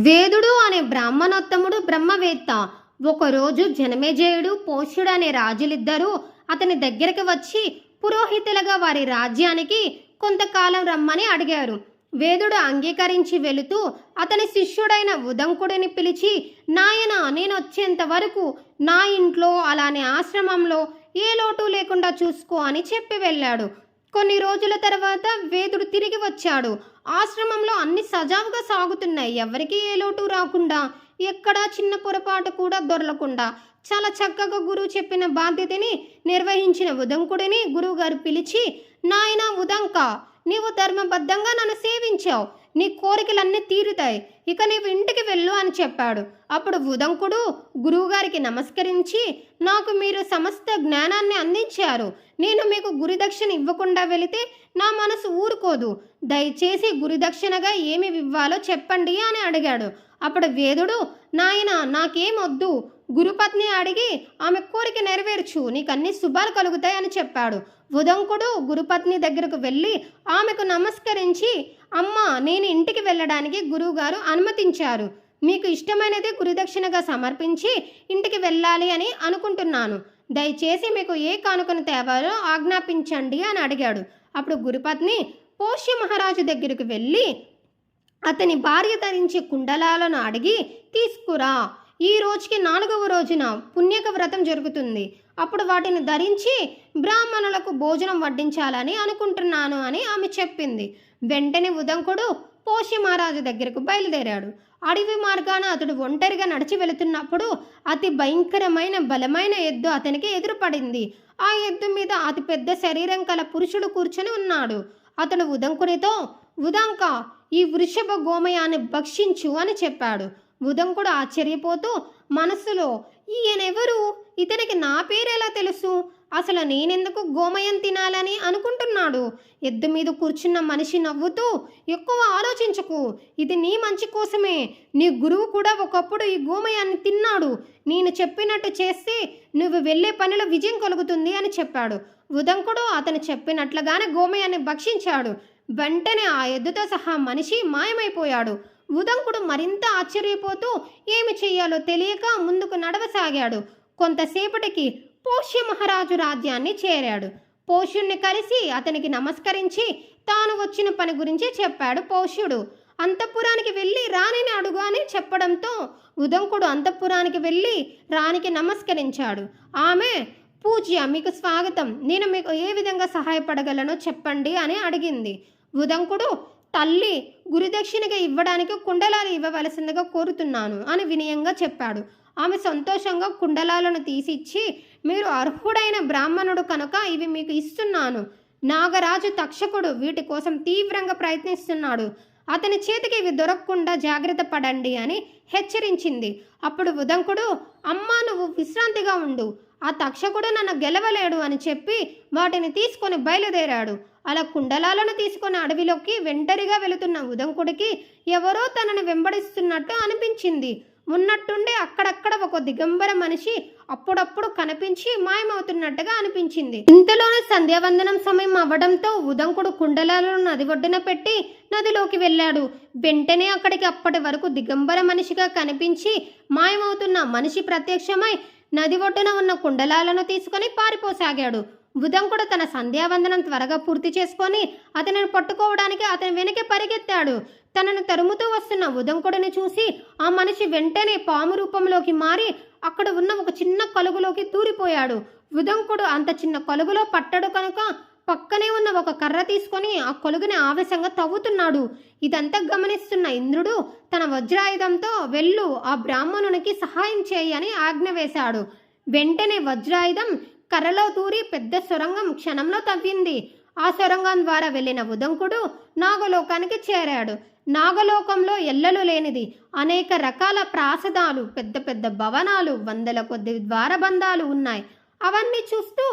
వేదుడు అనే బ్రాహ్మణోత్తముడు బ్రహ్మవేత్త. ఒకరోజు జనమేజయుడు పోష్యుడు అనే రాజులిద్దరూ అతని దగ్గరికి వచ్చి పురోహితులుగా వారి రాజ్యానికి కొంతకాలం రమ్మని అడిగారు. వేదుడు అంగీకరించి వెళుతూ అతని శిష్యుడైన ఉదంకుడిని పిలిచి నాయన నేను వచ్చేంత వరకు నా ఇంట్లో అలానే ఆశ్రమంలో ఏ లోటు లేకుండా చూసుకో అని చెప్పి వెళ్ళాడు. కొన్ని రోజుల తర్వాత వేదుడు తిరిగి వచ్చాడు. ఆశ్రమంలో అన్ని సజావుగా సాగుతున్నాయి. ఎవరికి ఏ లోటు రాకుండా ఎక్కడా చిన్న పొరపాటు కూడా దొరలకుండా చాలా చక్కగా గురువు చెప్పిన బాధ్యతని నిర్వహించిన ఉదంకుడిని గురువుగారు పిలిచి నాయన ఉదంక నీవు ధర్మబద్ధంగా నన్ను సేవించావు. నీ కోరికలన్నీ తీరుతాయి. ఇక నీవు ఇంటికి వెళ్ళు అని చెప్పాడు. అప్పుడు ఉదంకుడు గురువుగారికి నమస్కరించి నాకు మీరు సమస్త జ్ఞానాన్ని అందించారు. నేను మీకు గురుదక్షిణ ఇవ్వకుండా వెళితే నా మనసు ఊరుకోదు. దయచేసి గురుదక్షిణగా ఏమి ఇవ్వాలో చెప్పండి అని అడిగాడు. అప్పుడు వేదుడు నాయన నాకేం వద్దు. గురుపత్ని అడిగి ఆమె కోరిక నెరవేర్చు నీకు అన్ని శుభాలు కలుగుతాయి అని చెప్పాడు. ఉదంకుడు గురుపత్ని దగ్గరకు వెళ్ళి ఆమెకు నమస్కరించి అమ్మ నేను ఇంటికి వెళ్ళడానికి గురువుగారు అనుమతించారు. మీకు ఇష్టమైనది గురుదక్షిణగా సమర్పించి ఇంటికి వెళ్ళాలి అని అనుకుంటున్నాను. దయచేసి మీకు ఏ కానుకను తేవాలో ఆజ్ఞాపించండి అని అడిగాడు. అప్పుడు గురుపత్ని పోష్య మహారాజు దగ్గరకు వెళ్ళి అతని భార్య ధరించే కుండలాలను అడిగి తీసుకురా. ఈ రోజుకి నాలుగవ రోజున పుణ్యక వ్రతం జరుగుతుంది. అప్పుడు వాటిని ధరించి బ్రాహ్మణులకు భోజనం వడ్డించాలని అనుకుంటున్నాను అని ఆమె చెప్పింది. వెంటనే ఉదంకుడు పోషి మహారాజు దగ్గరకు బయలుదేరాడు. అడవి మార్గాన అతడు ఒంటరిగా నడిచి వెళుతున్నప్పుడు అతి భయంకరమైన బలమైన ఎద్దు అతనికి ఎదురుపడింది. ఆ ఎద్దు మీద అతి పెద్ద శరీరం కల పురుషుడు కూర్చొని ఉన్నాడు. అతడు ఉదంకునితో ఉదంక ఈ వృషభ గోమయాన్ని భక్షించు అని చెప్పాడు. ఉదంకుడు ఆశ్చర్యపోతూ మనస్సులో ఈయనెవరు? ఇతనికి నా పేరెలా తెలుసు? అసలు నేనెందుకు గోమయం తినాలని అనుకుంటున్నాడు? ఎద్దు మీద కూర్చున్న మనిషి నవ్వుతూ ఎక్కువ ఆలోచించకు. ఇది నీ మంచి కోసమే. నీ గురువు కూడా ఒకప్పుడు ఈ గోమయాన్ని తిన్నాడు. నేను చెప్పినట్టు చేస్తే నువ్వు వెళ్ళే పనిలో విజయం కలుగుతుంది అని చెప్పాడు. ఉదంకుడు అతను చెప్పినట్లుగానే గోమయాన్ని భక్షించాడు. వెంటనే ఆ ఎద్దుతో సహా మనిషి మాయమైపోయాడు. ఉదంకుడు మరింత ఆశ్చర్యపోతూ ఏమి చెయ్యాలో తెలియక ముందుకు నడవసాగాడు. కొంతసేపటికి పోష్య మహారాజు రాజ్యాన్ని చేరాడు. పోష్యుణ్ణి కలిసి అతనికి నమస్కరించి తాను వచ్చిన పని గురించి చెప్పాడు పోష్యుడు. అంతఃపురానికి వెళ్ళి రాణిని అడుగు అని చెప్పడంతో ఉదంకుడు అంతఃపురానికి వెళ్ళి రాణికి నమస్కరించాడు. ఆమె పూజ్య మీకు స్వాగతం. నేను మీకు ఏ విధంగా సహాయపడగలనో చెప్పండి అని అడిగింది. ఉదంకుడు తల్లి గురుదక్షిణగా ఇవ్వడానికి కుండలాలు ఇవ్వవలసిందిగా కోరుతున్నాను అని వినయంగా చెప్పాడు. ఆమె సంతోషంగా కుండలాలను తీసిచ్చి మీరు అర్హుడైన బ్రాహ్మణుడు కనుక ఇవి మీకు ఇస్తున్నాను. నాగరాజు తక్షకుడు వీటి కోసం తీవ్రంగా ప్రయత్నిస్తున్నాడు. అతని చేతికి ఇవి దొరకకుండా జాగ్రత్త పడండి అని హెచ్చరించింది. అప్పుడు ఉదంకుడు అమ్మా నువ్వు విశ్రాంతిగా ఉండు. ఆ తక్షకుడు నన్ను గెలవలేడు అని చెప్పి వాటిని తీసుకొని బయలుదేరాడు. అలా కుండలాలను తీసుకొని అడవిలోకి వెంటరిగా వెళుతున్న ఉదంకుడికి ఎవరో తనని వెంబడిస్తున్నట్టు అనిపించింది. ఉన్నట్టుండి అక్కడక్కడ ఒక దిగంబర మనిషి అప్పుడప్పుడు కనిపించి మాయమవుతున్నట్టుగా అనిపించింది. ఇంతలోనే సంధ్యావందనం సమయం అవ్వడంతో ఉదంకుడు కుండలాలను నది ఒడ్డున పెట్టి నదిలోకి వెళ్ళాడు. వెంటనే అక్కడికి అప్పటి వరకు దిగంబర మనిషిగా కనిపించి మాయమవుతున్న మనిషి ప్రత్యక్షమై నది ఒడ్డున ఉన్న కుండలాలను తీసుకొని పారిపోసాగాడు. ఉదంకుడు తన సంధ్యావందనం త్వరగా పూర్తి చేసుకొని అతనిని పట్టుకోవడానికి అతని వెనకే పరిగెత్తాడు. తనను తరుముతూ వస్తున్న ఉదంకుడిని చూసి ఆ మనిషి వెంటనే పాము రూపంలోకి మారి అక్కడ ఉన్న ఒక చిన్న కలుగులోకి దూరిపోయాడు ఉదంకుడు అంత చిన్న కలుగులో పట్టడు కనుక పక్కనే ఉన్న ఒక కర్ర తీసుకొని ఆ కొలుగుని ఆవేశంగా తవ్వుతున్నాడు. ఇదంతా గమనిస్తున్న ఇంద్రుడు తన వజ్రాయుధంతో వెళ్ళు ఆ బ్రాహ్మణునికి సహాయం చేయని ఆజ్ఞ వేశాడు. వెంటనే వజ్రాయుధం కర్రలో దూరి పెద్ద సొరంగం క్షణంలో తవ్వింది. ఆ సొరంగం ద్వారా వెళ్ళిన ఉదంకుడు నాగలోకానికి చేరాడు. నాగలోకంలో ఎల్లలు లేనిది అనేక రకాల ప్రాసదాలు పెద్ద పెద్ద భవనాలు వందల కొద్ది ద్వారబంధాలు ఉన్నాయి. అవన్నీ చూస్తూ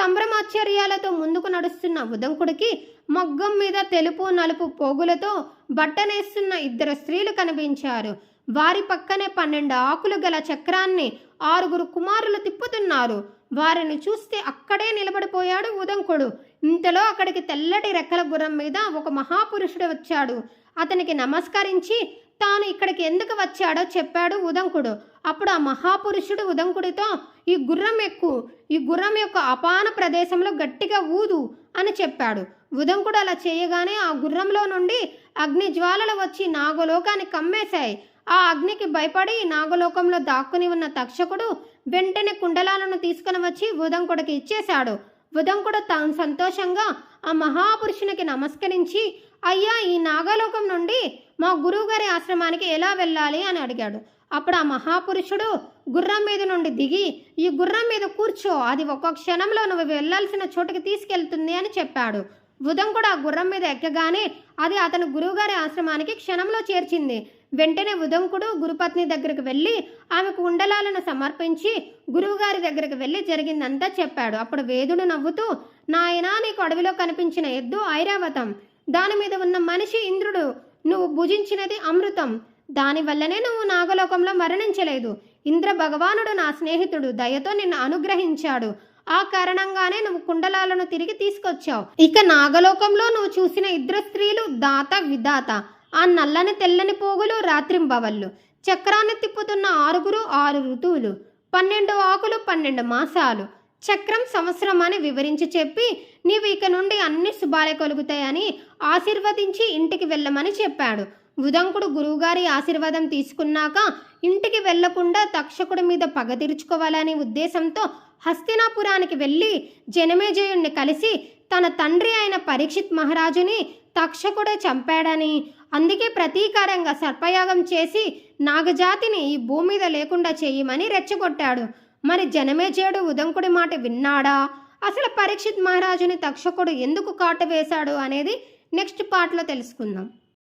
సంభ్రమాశ్చర్యాలతో ముందుకు నడుస్తున్న ఉదంకుడికి మగ్గం మీద తెలుపు నలుపు పోగులతో బట్టనేస్తున్న ఇద్దరు స్త్రీలు కనిపించారు. వారి పక్కనే పన్నెండు ఆకులు గల చక్రాన్ని ఆరుగురు కుమారులు తిప్పుతున్నారు. వారిని చూస్తే అక్కడే నిలబడిపోయాడు ఉదంకుడు. ఇంతలో అక్కడికి తెల్లటి రెక్కల గుర్రం మీద ఒక మహాపురుషుడు వచ్చాడు. అతనికి నమస్కరించి తాను ఇక్కడికి ఎందుకు వచ్చాడో చెప్పాడు ఉదంకుడు. అప్పుడు ఆ మహాపురుషుడు ఉదంకుడితో ఈ గుర్రం ఎక్కు. ఈ గుర్రం యొక్క అపాన ప్రదేశంలో గట్టిగా ఊదు అని చెప్పాడు. ఉదంకుడు అలా చేయగానే ఆ గుర్రంలో నుండి అగ్ని జ్వాలలు వచ్చి నాగలోకాన్ని కమ్మేశాయి. ఆ అగ్నికి భయపడి నాగలోకంలో దాక్కుని ఉన్న తక్షకుడు వెంటనే కుండలాలను తీసుకుని వచ్చి ఉదంకుడికి ఇచ్చేశాడు. ఉదంకుడు తాను సంతోషంగా ఆ మహాపురుషునికి నమస్కరించి అయ్యా ఈ నాగలోకం నుండి మా గురువుగారి ఆశ్రమానికి ఎలా వెళ్ళాలి? అని అడిగాడు. అప్పుడు ఆ మహాపురుషుడు గుర్రం మీద నుండి దిగి ఈ గుర్రం మీద కూర్చో. అది ఒక్క క్షణంలో నువ్వు వెళ్ళాల్సిన చోటుకి తీసుకెళ్తుంది అని చెప్పాడు. ఉదంకుడు ఆ గుర్రం మీద ఎక్కగానే అది అతను గురువుగారి ఆశ్రమానికి క్షణంలో చేర్చింది. వెంటనే ఉదంకుడు గురుపత్ని దగ్గరకు వెళ్ళి ఆమెకు ఉండలాలను సమర్పించి గురువుగారి దగ్గరికి వెళ్ళి జరిగిందంతా చెప్పాడు. అప్పుడు వేదుడు నవ్వుతూ నాయనా నీకు అడవిలో కనిపించిన ఎద్దు ఐరావతం. దాని మీద ఉన్న మనిషి ఇంద్రుడు. నువ్వు భుజించినది అమృతం. దానివల్లనే నువ్వు నాగలోకంలో మరణించలేదు. ఇంద్ర భగవానుడు నా స్నేహితుడు. దయతో నిన్ను అనుగ్రహించాడు. ఆ కారణంగానే నువ్వు కుండలాలను తిరిగి తీసుకొచ్చావు. ఇక నాగలోకంలో నువ్వు చూసిన ఇద్దరు స్త్రీలు దాత విధాత. ఆ నల్లని తెల్లని పోగులు రాత్రింబవళ్ళు. చక్రాన్ని తిప్పుతున్న ఆరుగురు ఆరు ఋతువులు. పన్నెండు ఆకులు పన్నెండు మాసాలు. చక్రం సంవత్సరం అని వివరించి చెప్పి నీవు ఇక నుండి అన్ని శుభాలే కలుగుతాయని ఆశీర్వదించి ఇంటికి వెళ్ళమని చెప్పాడు. ఉదంకుడు గురువుగారి ఆశీర్వాదం తీసుకున్నాక ఇంటికి వెళ్ళకుండా తక్షకుడి మీద పగ తీర్చుకోవాలనే ఉద్దేశంతో హస్తినాపురానికి వెళ్ళి జనమేజయుణ్ణి కలిసి తన తండ్రి అయిన పరీక్షిత్ మహారాజుని తక్షకుడే చంపాడని అందుకే ప్రతీకారంగా సర్పయాగం చేసి నాగజాతిని ఈ భూమి మీద లేకుండా చేయమని రెచ్చగొట్టాడు. మరి జనమేజయుడు ఉదంకుడి మాట విన్నాడా? అసలు పరీక్షిత్ మహారాజుని తక్షకుడు ఎందుకు కాటు వేశాడు అనేది నెక్స్ట్ పార్ట్లో తెలుసుకుందాం.